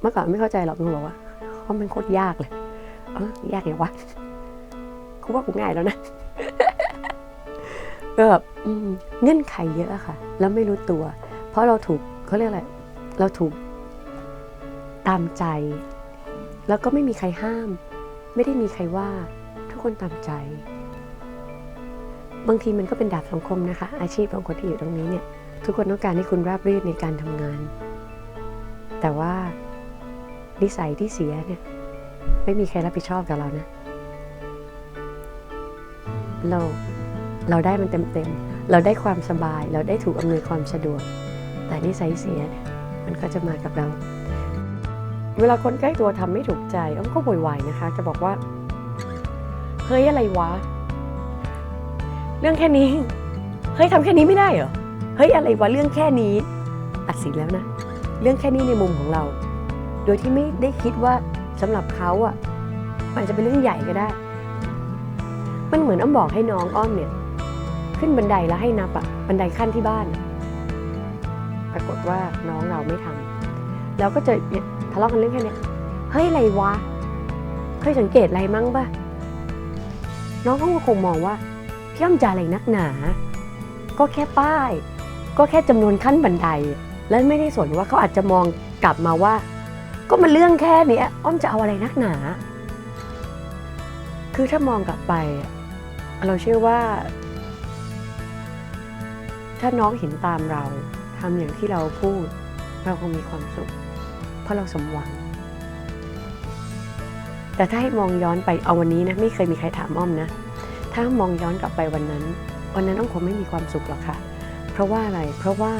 เมื่อก่อนไม่เข้าใจหรอกมึงบอกว่าเขามันโคตรยากเลยเออยากอย่างวะกูว่ากูง่ายแล้วนะก็แบบอืมเงื่อนไขเยอะอะค่ะ แล้วไม่รู้ตัว เพราะเราถูกเขาเรียกอะไรเราถูกตามใจ แล้วก็ไม่มีใครห้าม ไม่ได้มีใครว่าทุกคนตามใจ บางทีมันก็เป็นดาบสังคมนะคะ อาชีพของคนที่อยู่ตรงนี้เนี่ย ทุกคนต้องการให้คุณราบรื่นในการทำงาน แต่ว่า นิสัยที่เสียเนี่ยไม่มีใครรับผิดชอบกับเรานะ เราเราได้มันเต็มๆ เราได้ความสบาย เราได้ถูกอำนวยความสะดวก แต่นิสัยเสียเนี่ยมันก็จะมากับเรา เวลาคนใกล้ตัวทำไม่ถูกใจอ้อมก็โวยวายนะคะ จะบอกว่า เฮ้ยอะไรวะ เรื่องแค่นี้ เฮ้ยทำแค่นี้ไม่ได้เหรอ เฮ้ยอะไรวะเรื่องแค่นี้ ตัดสินแล้วนะ เรื่องแค่นี้ในมุมของเรา โดยที่ไม่ได้คิดว่าสำหรับเขาอะมันจะเป็นเรื่องใหญ่ก็ได้ มันเหมือนอ้อมบอกให้น้องอ้อมเนี่ย ขึ้นบันไดแล้วให้นับอะบันไดขั้นที่บ้าน ปรากฏว่าน้องเราไม่ทำแล้วก็จะเนี่ยทะเลาะกันเรื่องแค่นี้เฮ้ยอะไรวะเคยสังเกตอะไรมั้งปะน้องเขาก็คงมองว่าพี่อ้อมจะอะไรนักหนา ก็แค่ป้าย ก็แค่จำนวนขั้นบันได แล้วไม่ได้สนว่าเขาอาจจะมองกลับมาว่า ก็มันเรื่องแค่นี้อ้อมจะเอาอะไรนักหนา คือถ้ามองกลับไป เราเชื่อว่า ถ้าน้องเห็นตามเราทำอย่างที่เราพูด เราคงมีความสุข เพราะเราสมหวัง แต่ถ้าให้มองย้อนไปเอาวันนี้นะ ไม่เคยมีใครถามอ้อมนะ ถ้ามองย้อนกลับไปวันนั้น วันนั้นอ้อมคงไม่มีความสุขหรอกค่ะ เพราะว่าอะไร เพราะว่า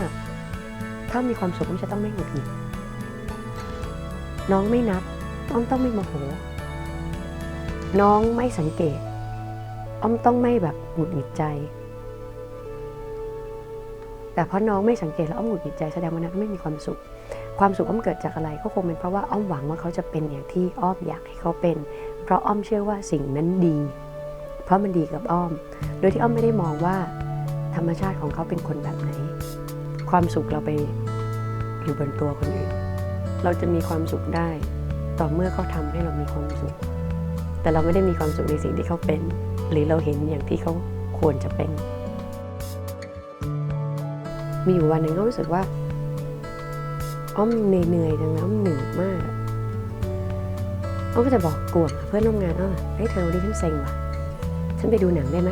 ถ้ามีความสุขอ้อมจะต้องไม่หงุดหงิด น้องไม่นับ อ้อมต้องไม่โมโห น้องไม่สังเกต อ้อมต้องไม่แบบหงุดหงิดใจ แต่เพราะน้องไม่สังเกตแล้วอ้อมหงุดหงิดใจแสดงว่านั้นไม่มีความสุข ความสุขอ้อมเกิดจากอะไรก็คงเป็นเพราะว่าอ้อมหวังว่าเขาจะเป็นอย่างที่อ้อมอยากให้เขาเป็น เพราะอ้อมเชื่อว่าสิ่งนั้นดี เพราะมันดีกับอ้อม โดยที่อ้อมไม่ได้มองว่า ธรรมชาติของเขาเป็นคนแบบไหน ความสุขเราไปอยู่บนตัวคนอื่น เราจะมีความสุขได้ ต่อเมื่อเขาทำให้เรามีความสุข แต่เราไม่ได้มีความสุขในสิ่งที่เขาเป็น หรือเราเห็นอย่างที่เขาควรจะเป็น มีอยู่วันหนึ่งก็รู้สึกว่าอ้อมเหนื่อยๆจังแล้วอ้อมเหนื่อยมากอ้อมก็จะบอกกวงเพื่อนร่วมงานอ้อมเฮ้ยเธอวันนี้ฉันเซ็งว่ะฉันไปดูหนังได้ไหม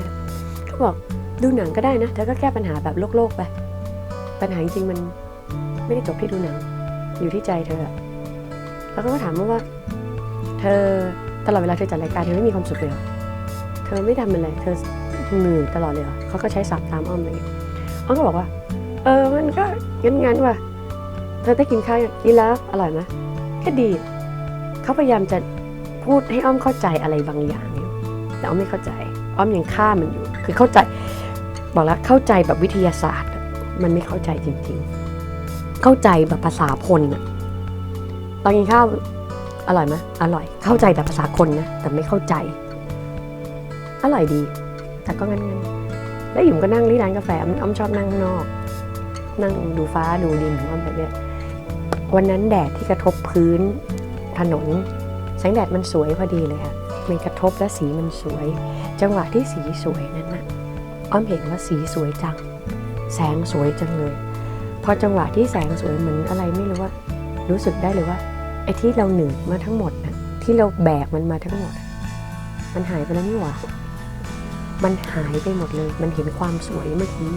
เขาบอกดูหนังก็ได้นะเธอก็แก้ปัญหาแบบโลกๆไป ปัญหาจริงๆมันไม่ได้จบที่ดูหนัง อยู่ที่ใจเธออะแล้วก็ถามว่า เธอตลอดเวลาเธอจัดรายการเธอไม่มีความสุขเลยเธอไม่ทำอะไร เธอเหนื่อยตลอดเลยเหรอเขาก็ใช้ศัพท์ตามอ้อมเลยอ้อมก็บอกว่า เออ มันก็งั้นงั้นๆว่ะ เธอได้กินข้าวกินแล้วอร่อยไหมแค่ดี เขาพยายามจะพูดให้อ้อมเข้าใจอะไรบางอย่างอยู่แต่อ้อมไม่เข้าใจ อ้อมยังฆ่ามันอยู่ คือเข้าใจ บอกแล้วเข้าใจแบบวิทยาศาสตร์ มันไม่เข้าใจจริง ๆ เข้าใจแบบภาษาคนอะตอนกินข้าวอร่อยไหมอร่อย เข้าใจแบบภาษาคนนะแต่ไม่เข้าใจ อร่อยดี แต่ก็งั้นๆแล้วหยุ่มก็นั่งที่ร้านกาแฟอ้อมอ้อมชอบนั่งข้างนอก นั่งดูฟ้าดูดินของอ้อมแบบเนี้ยวันนั้นแดดที่กระทบพื้นถนนแสงแดดมันสวยพอดีเลยค่ะมันกระทบและสีมันสวย จังหวะที่สีสวยนั้นน่ะอ้อมเห็นว่าสีสวยจัง แสงสวยจังเลย พอจังหวะที่แสงสวยเหมือนอะไรไม่รู้ว่า รู้สึกได้เลยว่าไอ้ที่เราเหนื่อยมาทั้งหมดนะที่เราแบกมันมาทั้งหมด มันหายไปแล้วนี่หว่ามันหายไปหมดเลย มันเห็นความสวยเมื่อกี้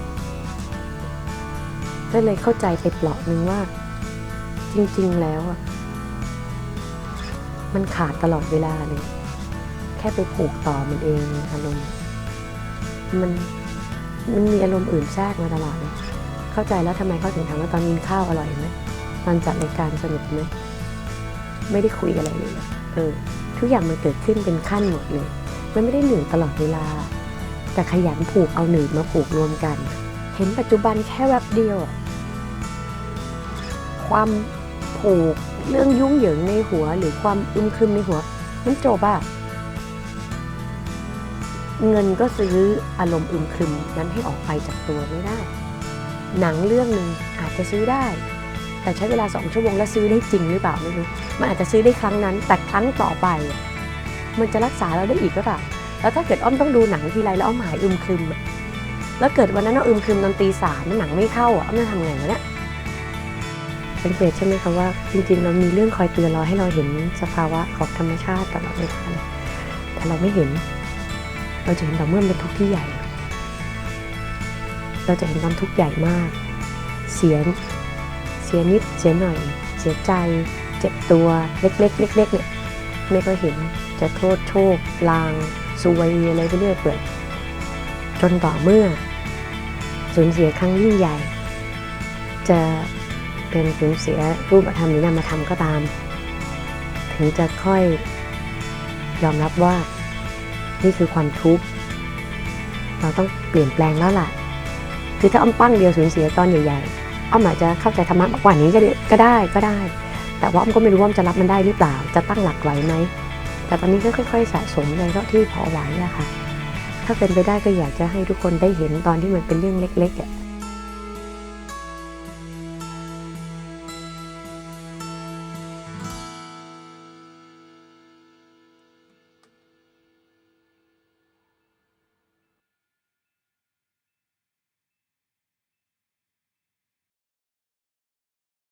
ก็เลยเข้าใจไปเปลาะหนึ่งว่า จริง ๆ แล้วอะ มันขาดตลอดเวลาเลย แค่ไปผูกต่อมันเองอารมณ์ มัน มันมีอารมณ์อื่นแทรกมาตลอดเลย เข้าใจแล้วทำไมเขาถึงถามว่าตอนกินข้าวอร่อยไหมตอนจัดรายการสนุกไหมไม่ได้คุยอะไรเลยเออทุกอย่างมันเกิดขึ้นเป็นขั้นหมดเลยมันไม่ได้หนึ่งตลอดเวลา แต่ขยันผูกเอาหนึ่งมาผูกรวมกัน เห็นปัจจุบันแค่แวบเดียว ความผูกเรื่องยุ่งเหยิงในหัวหรือความอึมครึมในหัวมันจบอะเงินก็ซื้ออารมณ์อึมครึมนั้นให้ออกไปจากตัวไม่ได้ หนังเรื่องหนึ่งอาจจะซื้อได้ แต่ใช้เวลาสองชั่วโมงแล้วซื้อได้จริงหรือเปล่าไม่รู้มันอาจจะซื้อได้ครั้งนั้น แต่ครั้งต่อไป มันจะรักษาเราได้อีกหรือเปล่าแล้วถ้าเกิดอ้อมต้องดูหนังทีไรแล้วอ้อมหายอึมครึมแล้วเกิดวันนั้นอ้อมอึมครึมตอนตีสามหนังไม่เข้าอ้อมจะทำไงวะเนี่ยสังเกตใช่ไหมคะว่าจริงๆ เรามีเรื่องคอยเตือนเราให้เราเห็นสภาวะของธรรมชาติตลอดเวลาแต่เราไม่เห็น เราจะเห็นแต่เมื่อมันเป็นทุกข์ที่ใหญ่ เราจะเห็นความทุกข์ใหญ่มาก เสียเสียนิดเสียหน่อย เสียใจ เจ็บตัวเล็กๆเล็กๆเนี่ยไม่ก็เห็นจะโทษโชคลางซวยอะไรไปเรื่อยเปื่อยจนต่อเมื่อสูญเสียครั้งยิ่งใหญ่ จะเป็นสูญเสียรูปธรรมหรือนามธรรมก็ตาม ถึงจะค่อยยอมรับว่านี่คือความทุกข์ เราต้องเปลี่ยนแปลงแล้วล่ะ คือถ้าอ้อมปั้งเดียวสูญเสียตอนใหญ่ๆอ้อมอาจจะเข้าใจธรรมะมากกว่านี้ก็ได้ก็ได้ก็ได้ แต่ว่าอ้อมก็ไม่รู้ว่าอ้อมจะรับมันได้หรือเปล่า จะตั้งหลักไหวไหมแต่ตอนนี้ก็ค่อย ๆ สะสมเลยเท่าที่พอไหวอะค่ะ ถ้าเป็นไปได้ก็อยากจะให้ทุกคนได้เห็นตอนที่มันเป็นเรื่องเล็กๆอะ